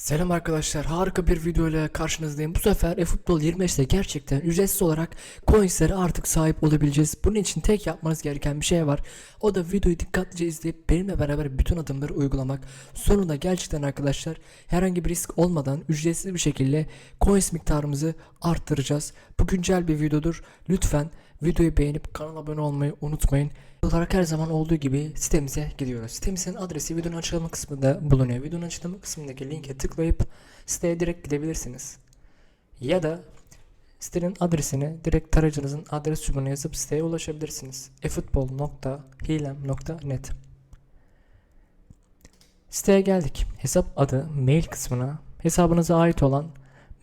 Selam arkadaşlar harika bir video ile karşınızdayım. Bu sefer eFootball 25'te gerçekten ücretsiz olarak coinslere artık sahip olabileceğiz. Bunun için tek yapmanız gereken bir şey var. O da videoyu dikkatlice izleyip benimle beraber bütün adımları uygulamak. Sonunda gerçekten arkadaşlar herhangi bir risk olmadan ücretsiz bir şekilde coins miktarımızı arttıracağız. Bu güncel bir videodur. Lütfen videoyu beğenip kanala abone olmayı unutmayın. olarak her zaman olduğu gibi sitemize gidiyoruz. Sitemizin adresi videonun açıklama kısmında bulunuyor. Videonun açıklama kısmındaki linke tıklayıp siteye direkt gidebilirsiniz. Ya da sitenin adresini direkt tarayıcınızın adres çubuğuna yazıp siteye ulaşabilirsiniz. efutbol.hilem.net Siteye geldik. Hesap adı mail kısmına hesabınıza ait olan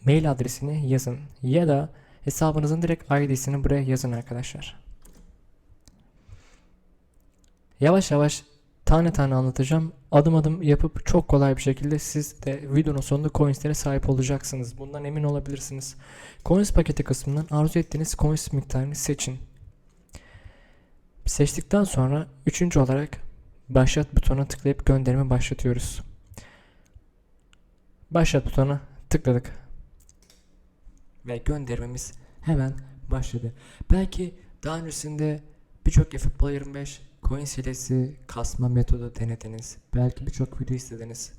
mail adresini yazın ya da hesabınızın direkt ID'sini buraya yazın arkadaşlar. Yavaş yavaş tane tane anlatacağım. Adım adım yapıp çok kolay bir şekilde siz de videonun sonunda coinslere sahip olacaksınız. Bundan emin olabilirsiniz. Coins paketi kısmından arzu ettiğiniz coins miktarını seçin. Seçtikten sonra üçüncü olarak başlat butonuna tıklayıp gönderimi başlatıyoruz. Başlat butonuna tıkladık. Ve göndermemiz hemen başladı. Belki daha öncesinde birçok eFootball 25 coins hilesi kasma metodu denediniz. Belki birçok video izlediniz.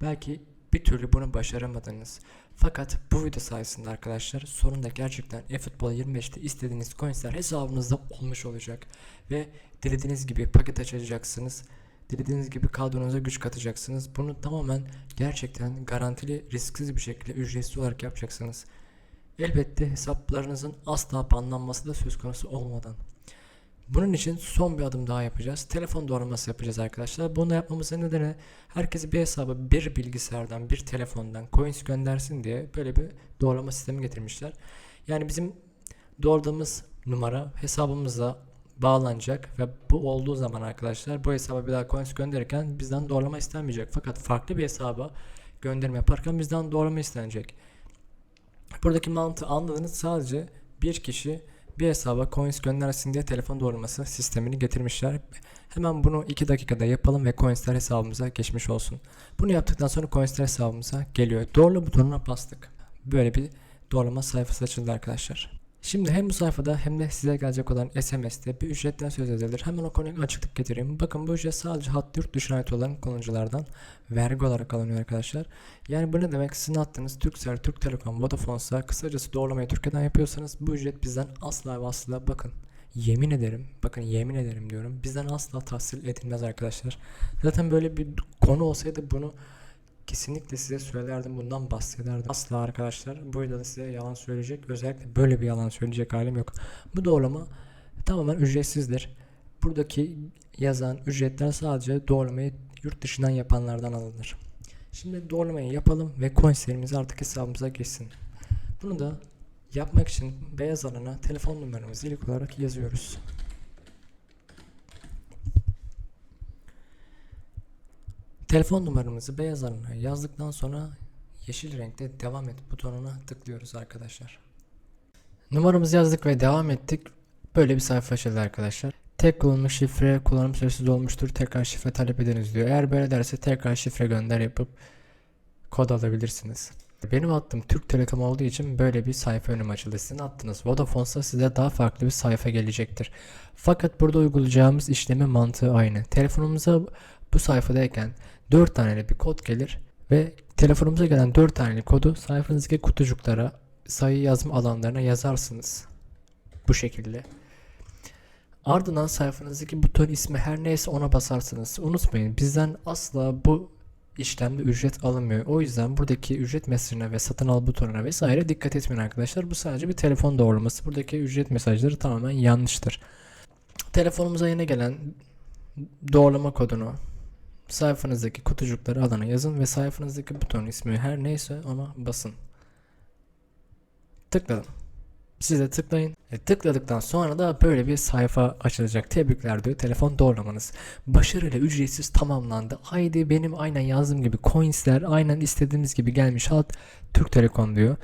Belki bir türlü bunu başaramadınız. Fakat bu video sayesinde arkadaşlar sonunda gerçekten eFootball 25'te istediğiniz coinsler hesabınızda olmuş olacak. Ve dilediğiniz gibi paket açacaksınız. Dilediğiniz gibi kadronuza güç katacaksınız. Bunu tamamen gerçekten garantili, risksiz bir şekilde ücretsiz olarak yapacaksınız. Elbette hesaplarınızın asla banlanması da söz konusu olmadan. Bunun için son bir adım daha yapacağız. Telefon doğraması yapacağız arkadaşlar. Bunu yapmamızın nedeni herkes bir hesabı bir bilgisayardan bir telefondan coins göndersin diye böyle bir doğrulama sistemi getirmişler. Yani bizim doğradığımız numara hesabımıza bağlanacak ve bu olduğu zaman arkadaşlar bu hesaba bir daha coins gönderirken bizden doğrulama istenmeyecek. Fakat farklı bir hesaba gönderme yaparken bizden doğrulama istenecek. Buradaki mantığı anladınız sadece bir kişi bir hesaba coins göndersin diye telefon doğrulması sistemini getirmişler. Hemen bunu 2 dakikada yapalım ve coinsler hesabımıza geçmiş olsun. Bunu yaptıktan sonra coinsler hesabımıza geliyor. Doğrula butonuna bastık. Böyle bir doğrulama sayfası açıldı arkadaşlar. Şimdi hem bu sayfada hem de size gelecek olan SMS'te bir ücretten söz edilir. Hemen o konuyu açıklık getireyim. Bakın bu ücret sadece hat yurt dışına ait olan kullanıcılardan vergi olarak alınıyor arkadaşlar. Yani bu ne demek? Sizin attığınız Turkcell, Türk Telekom, Vodafone'sa kısacası doğrulamayı Türkiye'den yapıyorsanız bu ücret bizden asla ve asla bakın yemin ederim bakın yemin ederim diyorum bizden asla tahsil edilmez arkadaşlar. Zaten böyle bir konu olsaydı bunu kesinlikle size söylerdim bundan bahsederdim. Asla arkadaşlar bu videoda size yalan söyleyecek özellikle böyle bir yalan söyleyecek halim yok. Bu doğrulama tamamen ücretsizdir. Buradaki yazan ücretler sadece doğrulamayı yurt dışından yapanlardan alınır. Şimdi doğrulamayı yapalım ve coinslerimiz artık hesabımıza geçsin. Bunu da yapmak için beyaz alana telefon numaramızı ilk olarak yazıyoruz. Telefon numaramızı beyaz alana yazdıktan sonra yeşil renkte devam et butonuna tıklıyoruz arkadaşlar. Numaramızı yazdık ve devam ettik. Böyle bir sayfa açıldı arkadaşlar. Tek kullanılmış şifre kullanım süresi dolmuştur. Tekrar şifre talep ediniz diyor. Eğer böyle derse tekrar şifre gönder yapıp kod alabilirsiniz. Benim attığım Türk Telekom olduğu için böyle bir sayfa önüm açıldı. Sizin attığınız Vodafone'sa size daha farklı bir sayfa gelecektir. Fakat burada uygulayacağımız işlemin mantığı aynı. Telefonumuza bu sayfadayken 4 taneli bir kod gelir ve telefonumuza gelen 4 taneli kodu sayfanızdaki kutucuklara sayı yazma alanlarına yazarsınız. Bu şekilde. Ardından sayfanızdaki buton ismi her neyse ona basarsınız. Unutmayın bizden asla bu işlemde ücret alınmıyor. O yüzden buradaki ücret mesajına ve satın al butonuna vesaire dikkat etmeyin arkadaşlar. Bu sadece bir telefon doğrulaması. Buradaki ücret mesajları tamamen yanlıştır. Telefonumuza yeni gelen doğrulama kodunu sayfanızdaki kutucukları alana yazın ve sayfanızdaki butonun ismi her neyse ona basın. Tıkladım. Siz de tıklayın. E, tıkladıktan sonra da böyle bir sayfa açılacak. Tebrikler diyor. Telefon doğrulamanız. Başarıyla ücretsiz tamamlandı. Haydi benim aynen yazdığım gibi coinsler aynen istediğimiz gibi gelmiş. Alt Türk Telekom diyor.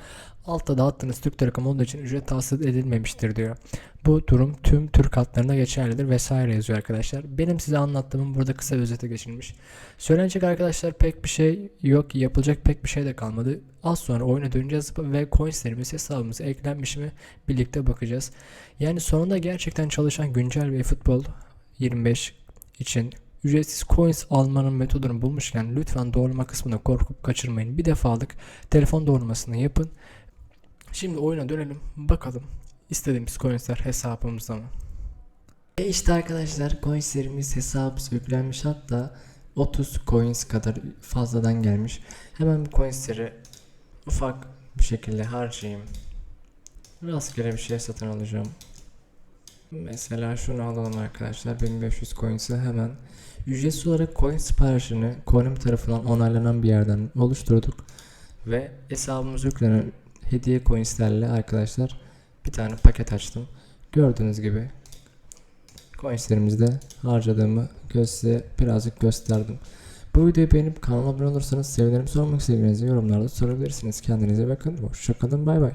Altta dağıttığınız Türk Telekom olduğu için ücret tavsiye edilmemiştir diyor. Bu durum tüm Türk hatlarına geçerlidir vesaire yazıyor arkadaşlar. Benim size anlattığımım burada kısa özete geçilmiş. Söylenecek arkadaşlar pek bir şey yok. Yapılacak pek bir şey de kalmadı. Az sonra oyuna döneceğiz ve coinslerimiz hesabımıza eklenmiş mi birlikte bakacağız. Yani sonunda gerçekten çalışan güncel bir futbol 25 için ücretsiz coins almanın metodunu bulmuşken lütfen doğrulama kısmına korkup kaçırmayın. Bir defalık telefon doğrulmasını yapın. Şimdi oyuna dönelim. Bakalım istediğimiz coinsler hesabımızda mı? E işte arkadaşlar coinslerimiz hesabımıza yüklenmiş hatta 30 coins kadar fazladan gelmiş. Hemen bu coinsleri ufak bir şekilde harcayayım. Rastgele bir şey satın alacağım. Mesela şunu alalım arkadaşlar. 1500 coins'i hemen ücretsiz olarak coin siparişini Coin'im tarafından onaylanan bir yerden oluşturduk. Ve hesabımıza yüklenen hediye coinslerle arkadaşlar bir tane paket açtım. Gördüğünüz gibi coinslerimizde harcadığımı size birazcık gösterdim. Bu videoyu beğenip kanalıma abone olursanız sevinirim. Sormak istediğinizi yorumlarda sorabilirsiniz. Kendinize bakın. Hoşçakalın. Bay bay.